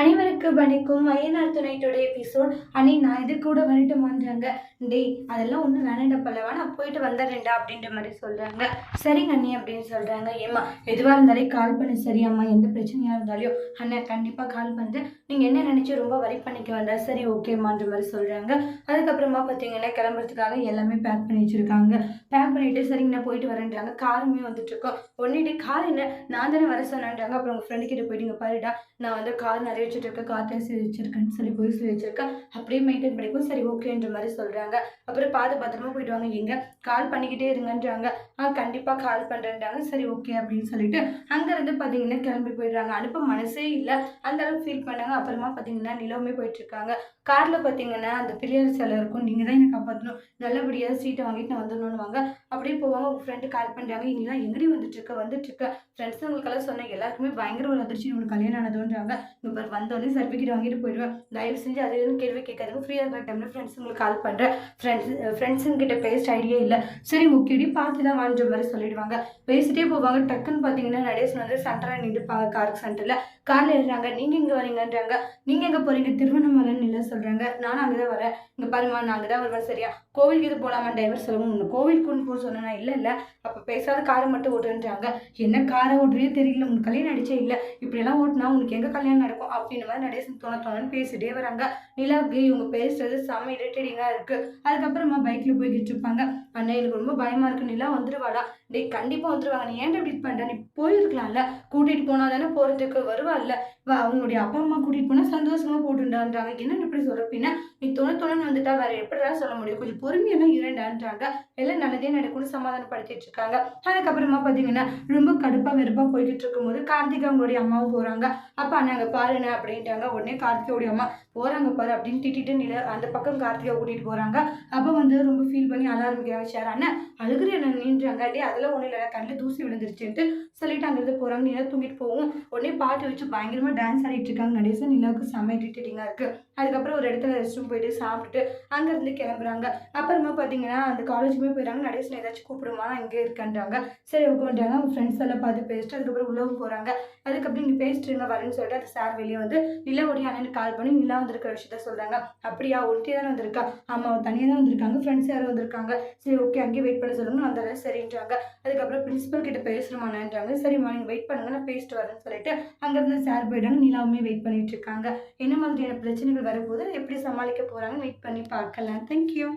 அனைவருக்கு வணக்கம். ஐயனார் துணைட்டோட எபிசோட் அண்ணி நான் இது கூட வரட்டுமான்றாங்க டேய் அதெல்லாம் ஒன்றும் வேணாண்ட பல்லவா. நான் போயிட்டு வந்துடுறேன்டா அப்படின்ற மாதிரி சொல்கிறாங்க சரிங்க அண்ணி அப்படின்னு சொல்கிறாங்க ஏம்மா எதுவாக இருந்தாலே கால் பண்ணு. சரியாம்மா எந்த பிரச்சனையாக இருந்தாலும் அண்ணன் கண்டிப்பாக கால் பண்ணு. நீங்கள் என்ன நினச்சி ரொம்ப வரி பண்ணிக்க வேண்டாம். சரி ஓகேம்மான்ற மாதிரி சொல்கிறாங்க அதுக்கப்புறமா பார்த்தீங்கன்னா கிளம்புறதுக்காக எல்லாமே பேக் பண்ணி வச்சுருக்காங்க. பேக் பண்ணிவிட்டு சரிங்க நான் போயிட்டு வரேன்றாங்க. காருமே வந்துட்டுருக்கோம் இருக்கோம். கார் என்ன? நான் தானே வர சொன்னேன்றாங்க. அப்புறம் உங்கள் ஃப்ரெண்டு கிட்ட போயிட்டு பாருடா. நான் வந்து கார் நிறைய வச்சுட்டு இருக்கேன் கார் டேக்ஸி வச்சிருக்கேன்னு சொல்லி போய் சொல்லி வச்சிருக்கேன் அப்படியே மெயின்டைன் பண்ணிக்கும். சரி ஓகேன்ற மாதிரி சொல்கிறாங்க அப்புறம் பார்த்து பத்திரமா போயிட்டு வாங்க எங்க? கால் பண்ணிக்கிட்டே இருங்கன்றாங்க. ஆ கண்டிப்பாக கால் பண்ணுறேன்றாங்க சரி ஓகே அப்படின்னு சொல்லிட்டு அங்கேருந்து பார்த்தீங்கன்னா கிளம்பி போயிடுறாங்க. அனுப்ப மனசே இல்லை. அந்த அளவுக்கு ஃபீல் பண்ணாங்க. அப்புறமா பார்த்தீங்கன்னா நிலவுமே போயிட்டு இருக்காங்க காரில் பார்த்தீங்கன்னா அந்த பிள்ளையார் சிலை இருக்கும். நீங்கள் தான் என்னை காப்பாற்றணும் நல்லபடியாக சீட்டை வாங்கிட்டு நான் வந்துடணும்னு வாங்க அப்படியே போவாங்க. உங்கள் ஃப்ரெண்டு கால் பண்ணுறாங்க இங்கெல்லாம் எங்கடி வந்துட்டு இருக்க வந்துட்டு இருக்க ஃப்ரெண்ட்ஸுங்களுக்கெல்லாம் சொன்னேன். எல்லாருக்குமே பயங்கர ஒரு அதிர்ச்சி. உங்களுக்கு கல்யாணம் ஆனதுன்றாங்க. இப்போ வந்தோடனே சர்டிஃபிகேட் வாங்கிட்டு போயிடுவேன். தயவு செஞ்சு அது எதுவும் கேள்வி கேட்காதுங்க. ஃப்ரீயாக இருக்கிற டைமில் ஃப்ரெண்ட்ஸுங்களுக்கு கால் பண்ணுறேன் ஃப்ரெண்ட்ஸ் ஃப்ரெண்ட்ஸுங்கிட்ட பேஸ்ட் ஐடியா இல்லை. சரி முக்கியடி பார்த்து தான் வாங்கிற மாதிரி சொல்லிடுவாங்க. பேசிட்டே போவாங்க. டக்குன்னு பார்த்தீங்கன்னா நடேசன் வந்து சென்டராக நின்றுப்பாங்க. காருக்கு சென்டரில் காரில் ஏறுறாங்க. நீங்கள் எங்கே வரீங்கன்றாங்க. நீங்கள் எங்கே போகிறீங்க திருவண்ணாமலைன்னு இல்லை சொல்கிறாங்க நானும் அங்கே தான் வரேன். இங்கே பாருமா நான் அங்கே தான் வருவேன். சரியா? கோவிலுக்கு இது போகலாமா டிரைவர் சொல்லுவோம் உன்னை கோவிலுக்குன்னு போக சொன்னேன் இல்லை இல்லை. அப்போ பேசாத காரை மட்டும் ஓட்டுன்றாங்க என்ன காரை ஓட்டுறே தெரியல. உனக்கு கல்யாணம் அடிச்சே இல்லை. இப்படியெல்லாம் ஓட்டினா உனக்கு எங்கே கல்யாணம் நடக்கும்? அப்படின்ற மாதிரி நிறைய தோண தோணுன்னு பேசிட்டே வராங்க. நிலாவுக்கு இவங்க பேசுறது செம்ம இரிட்டேட்டிங்காக இருக்குது அதுக்கப்புறமா பைக்கில் போய்கிட்டு இருப்பாங்க. அண்ணா எனக்கு ரொம்ப பயமாக இருக்கு. நிலா வந்துருவாடா டேய் கண்டிப்பாக வந்துருவாங்க. நீ ஏன்டா இப்படி பண்ணுற நீ போயிருக்கலாம்ல. கூட்டிகிட்டு போனால் தானே போகிறதுக்கு வருவாள்ல அவங்களுடைய அப்பா அம்மா கூட்டிகிட்டு போனால் சந்தோஷமாக போட்டுண்டான்றாங்க. என்னென்னு இப்படி சொல்கிறப்பின்னா நீ தொண தொணன்னு வந்துட்டா வேற எப்படிடா சொல்ல முடியும்? கொஞ்சம் பொறுமையெல்லாம் இரண்டான்றாங்க எல்லாம் நல்லதே நடக்கும்னு சமாதானப்படுத்திட்டு இருக்காங்க. அதுக்கப்புறமா பார்த்தீங்கன்னா ரொம்ப கடுப்பாக வெறுப்பாக போய்கிட்டு இருக்கும்போது கார்த்திக் அவங்களுடைய அம்மாவும் போகிறாங்க அப்பா நாங்கள் பாருங்க அப்படின்ட்டாங்க. உடனே கார்த்திகோடைய அம்மா போகிறாங்க பாரு அப்படின்னு திட்டிட்டு நில அந்த பக்கம் கார்த்திகா கூட்டிகிட்டு போகிறாங்க அப்போ வந்து ரொம்ப ஃபீல் பண்ணி அழ ஆரம்பிக்கிறாங்க. சார் அண்ணன் அழுகிற என்ன? நின்றாங்க. டே அதெல்லாம் ஒன்றும் இல்லை கண்ணில் தூசி விழுந்துருச்சுன்ட்டு சொல்லிட்டு அங்கேருந்து போகிறாங்க நிலா தூங்கிட்டு போவோம். உடனே பாட்டு வச்சு பயங்கரமாக டான்ஸ் ஆடிட்டு இருக்காங்க. நடேசன் நிலாவுக்கு செம்ம இரிட்டேட்டிங்காக இருக்குது அதுக்கப்புறம் ஒரு இடத்துல ரெஸ்ட் ரூம் போயிட்டு சாப்பிட்டுட்டு அங்கேருந்து கிளம்புறாங்க. அப்புறமா பார்த்தீங்கன்னா அந்த காலேஜுமே போயிடறாங்க நடேசன் ஏதாச்சும் கூப்பிடுமா? இங்கே இருக்கேன்றாங்க சரி உட்காந்துட்டாங்க. அவங்க ஃப்ரெண்ட்ஸ் எல்லாம் பார்த்து பேசிட்டு அதுக்கப்புறம் உள்ளவும் போகிறாங்க அதுக்கப்புறம் இங்கே பேசிட்டுருங்க வரேன்னு சொல்லிட்டு அந்த சார் வெளியே வந்து நிலாவுடைய அண்ணனுக்கு கால் பண்ணி நிலா வந்திருக்கிற விஷயத்த சொல்கிறாங்க அப்படியா ஒருத்தி தான் வந்திருக்கா? ஆமாம் தனியாக தான் வந்திருக்காங்க. ஃப்ரெண்ட்ஸ் யாரும் வந்திருக்காங்க. சரி ஓகே அங்கேயே வெயிட் பண்ண சொல்லுங்க. அந்த சரின்றாங்க. அதுக்கப்புறம் பிரின்ஸிபல் கிட்ட பேசுகிறோமான்றாங்க சரி மார்னிங் வெயிட் பண்ணுங்க. நான் பேசிட்டு வரேன்னு சொல்லிட்டு அங்கேருந்து சார் போயிட்டாங்க. நிலாவுமே வெயிட் பண்ணிட்டு இருக்காங்க. என்ன மாதிரியான பிரச்சனைகள் வரும்போது எப்படி சமாளிக்க போகிறாங்கன்னு வெயிட் பண்ணி பார்க்கலாம். தேங்க்யூ